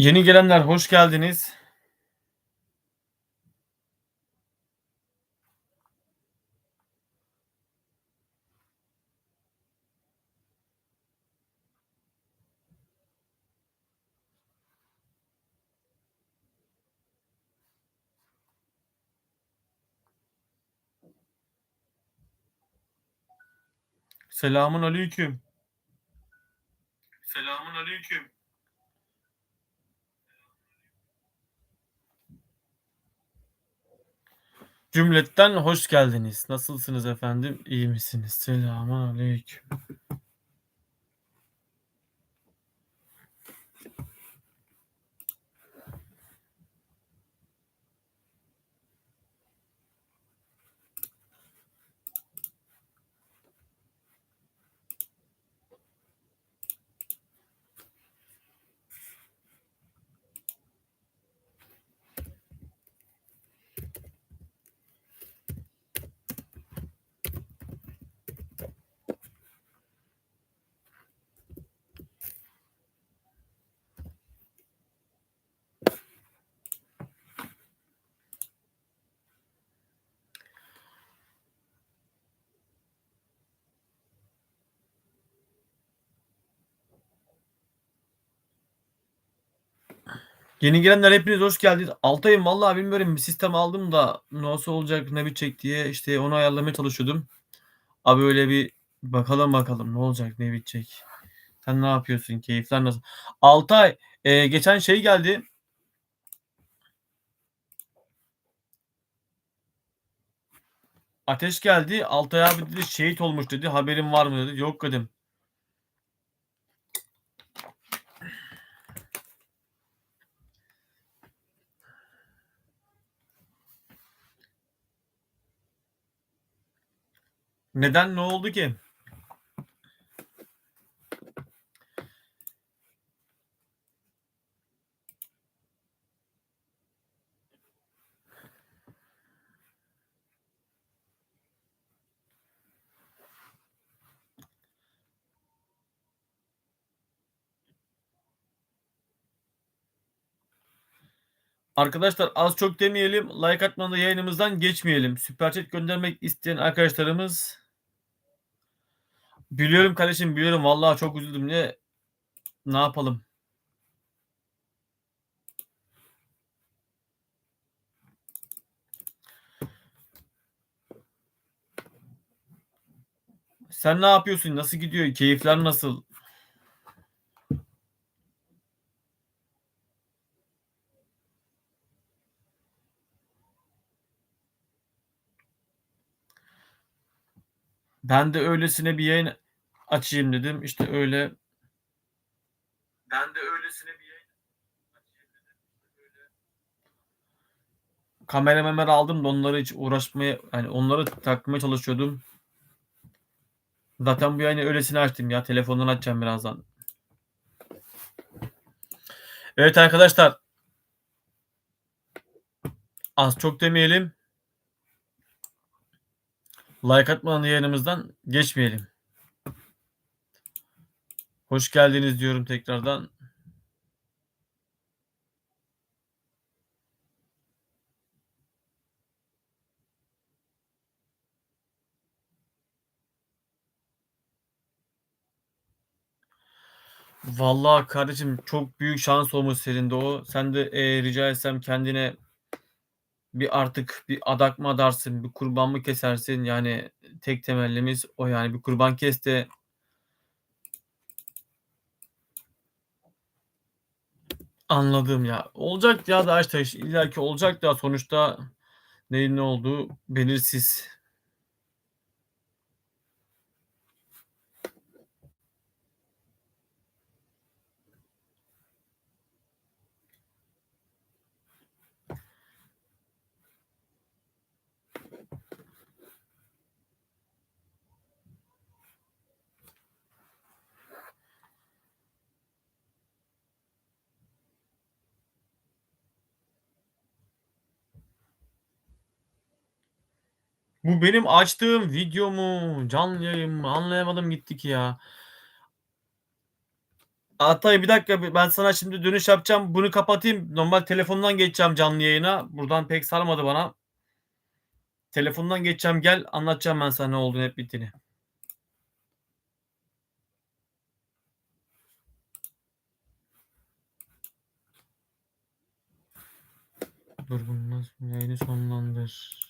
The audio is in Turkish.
Yeni gelenler hoş geldiniz. Selamun aleyküm. Selamun aleyküm. Cümletten hoş geldiniz. Nasılsınız efendim? İyi misiniz? Selamun aleyküm. Yeni gelenler hepiniz hoş geldiniz. Altay'ım vallahi bilmiyorum bir sistem aldım da nasıl olacak ne bitecek diye işte onu ayarlamaya çalışıyordum. Abi öyle bir bakalım bakalım ne olacak ne bitecek. Sen ne yapıyorsun? Keyifler nasıl? Altay e, geçen şey geldi. Ateş geldi. Altay abi dedi şehit olmuş dedi. Haberin var mı dedi. Yok dedim. Neden? Ne oldu ki? Arkadaşlar az çok demeyelim. Like atmadan da yayınımızdan geçmeyelim. Süper chat göndermek isteyen arkadaşlarımız biliyorum kardeşim biliyorum. Vallahi çok üzüldüm. Ne ne yapalım? Sen ne yapıyorsun? Nasıl gidiyor? Keyifler nasıl? Ben de öylesine bir yayın açayım dedim. İşte öyle. Ben de öylesine bir yayın açayım dedim. İşte öyle. Kamera memera aldım da onları hiç uğraşmaya yani onları takmaya çalışıyordum. Zaten bu yayını öylesine açtım ya. Telefondan açacağım birazdan. Evet arkadaşlar. Az çok demeyelim. Like atmadan yayınımızdan geçmeyelim. Hoş geldiniz diyorum tekrardan. Vallahi kardeşim çok büyük şans olmuş senin de o. Sen de e, rica etsem kendine bir artık bir adak mı adarsın, bir kurban mı kesersin? Yani tek temellimiz o yani bir kurban kes de Anladım ya. Olacak ya da işte illa ki olacak da sonuçta neyin ne olduğu belirsiz. Bu benim açtığım video mu? Canlı yayın mı? Anlayamadım gitti ki ya. Altay bir dakika ben sana şimdi dönüş yapacağım. Bunu kapatayım. Normal telefondan geçeceğim canlı yayına. Buradan pek sarmadı bana. Telefondan geçeceğim. Gel anlatacağım ben sana ne olduğunu hep bittiğini. Dur bunu yayını sonlandır.